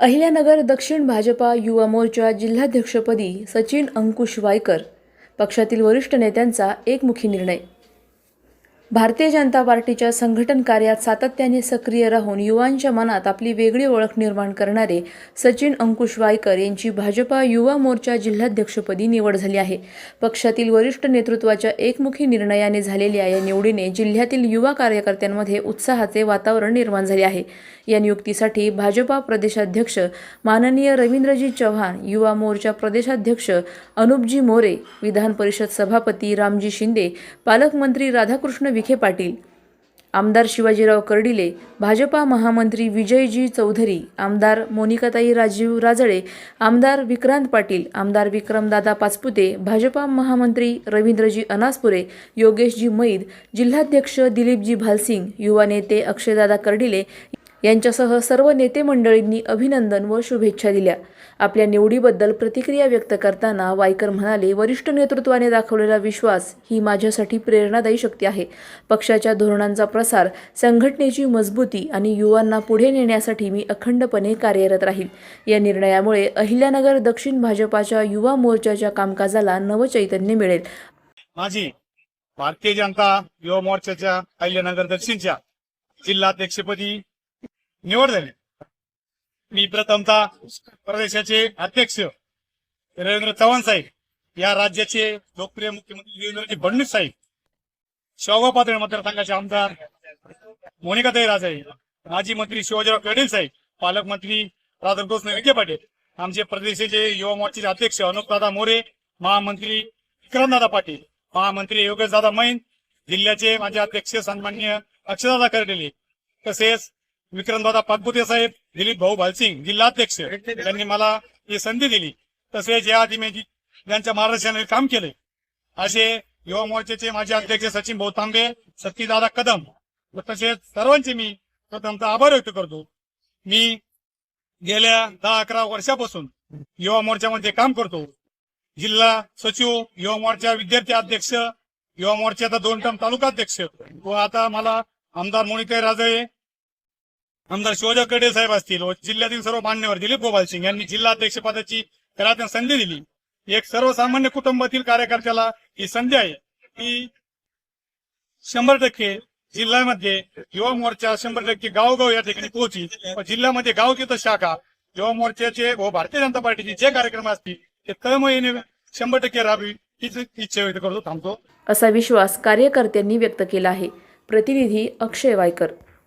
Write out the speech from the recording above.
अहिल्यानगर दक्षिण भाजपा युवा मोर्चा जिल्हाध्यक्षपदी सचिन अंकुश वायकर पक्षातील वरिष्ठ नेत्यांचा एकमुखी निर्णय. भारतीय जनता पार्टीच्या संघटन कार्यात सातत्याने सक्रिय राहून युवांच्या मनात आपली वेगळी ओळख निर्माण करणारे सचिन अंकुश वायकर यांची भाजपा युवा मोर्चा जिल्हाध्यक्षपदी निवड झाली आहे. पक्षातील वरिष्ठ नेतृत्वाच्या एकमुखी निर्णयाने झालेल्या या निवडीने जिल्ह्यातील युवा कार्यकर्त्यांमध्ये उत्साहाचे वातावरण निर्माण झाले आहे. या नियुक्तीसाठी भाजपा प्रदेशाध्यक्ष माननीय रवींद्रजी चव्हाण युवा मोर्चा प्रदेशाध्यक्ष अनुपजी मोरे विधान परिषद सभापती रामजी शिंदे पालकमंत्री राधाकृष्ण विखे पाटील आमदार शिवाजीराव कर्डिले भाजपा महामंत्री विजयजी चौधरी आमदार मोनिकाताई राजीव राजळे आमदार विक्रांत पाटील आमदार विक्रमदादा पाचपुते भाजपा महामंत्री रवींद्रजी अनासपुरे योगेशजी मैद जिल्हाध्यक्ष दिलीपजी भालसिंग युवा नेते अक्षयदादा कर्डिले यांच्यासह सर्व नेते मंडळींनी अभिनंदन व शुभेच्छा दिल्या. आपल्या निवडीबद्दल प्रतिक्रिया व्यक्त करताना वायकर म्हणाले वरिष्ठ नेतृत्वाने दाखवलेला विश्वास ही माझ्यासाठी प्रेरणादायी शक्ती आहे. पक्षाच्या धोरणांचा प्रसार संघटनेची मजबूती आणि युवांना पुढे नेण्यासाठी मी अखंडपणे कार्यरत राहील. या निर्णयामुळे अहिल्यानगर दक्षिण भाजपाच्या युवा मोर्चाच्या कामकाजाला नवचैतन्य मिळेल. माझी भारतीय जनता युवा मोर्चाच्या अहिल्यानगर दक्षिणच्या जिल्हाध्यक्षपदी निवड झाली मी प्रथमता प्रदेशाचे अध्यक्ष रवींद्र चव्हाण साहेब या राज्याचे लोकप्रिय मुख्यमंत्री देवेंद्रजी फडणवीस साहेब शेवगाव पातळी मतदारसंघाचे आमदार मोनिकाताई राजे माजी मंत्री शिवाजीराव कर्डील साहेब पालकमंत्री राधाकृष्ण विखे पाटील आमचे प्रदेशाचे युवा मोर्चाचे अध्यक्ष अनुपदादा मोरे महामंत्री विक्रमदादा पाटील महामंत्री योगेशदादा मैन जिल्ह्याचे माझे अध्यक्ष सन्मान्य अक्षरदादा कर्डेले तसेच विक्रमदादा पाटपुते साहेब दिलीप भाऊ भालसिंग जिल्हाध्यक्ष यांनी मला ही संधी दिली. तसेच या आधी मी ज्यांच्या मार्गदर्शनाने काम केले असे युवा मोर्चाचे माजी अध्यक्ष सचिन भाऊ तांबे सतीदादा कदम व तसेच सर्वांचे मी प्रथमतः आभार व्यक्त करतो. मी गेल्या दहा अकरा वर्षापासून युवा मोर्चामध्ये काम करतो. जिल्हा सचिव युवा मोर्चा विद्यार्थी अध्यक्ष युवा मोर्चाचा दोन टर्म तालुका अध्यक्ष व आता मला आमदार मोनिका राजळे आमदार शिवराजकडे साहेब असतील व जिल्ह्यातील सर्व मान्यवर दिलीप गोपाल सिंग यांनी जिल्हा अध्यक्षपदाची त्याला त्यांना संधी दिली. एक सर्वसामान्य कुटुंबातील कार्यकर्त्याला ही संधी आहे. की शंभर टक्के जिल्ह्यामध्ये युवा मोर्चा शंभर टक्के गावगाव या ठिकाणी पोहोचली. व जिल्ह्यामध्ये गाव शाखा युवा मोर्चाचे व भारतीय जनता पार्टीचे जे कार्यक्रम असतील ते तळमळीने शंभर टक्के राहावी हीच इच्छा व्यक्त करतो थांबतो. असा विश्वास कार्यकर्त्यांनी व्यक्त केला आहे. प्रतिनिधी अक्षय वायकर.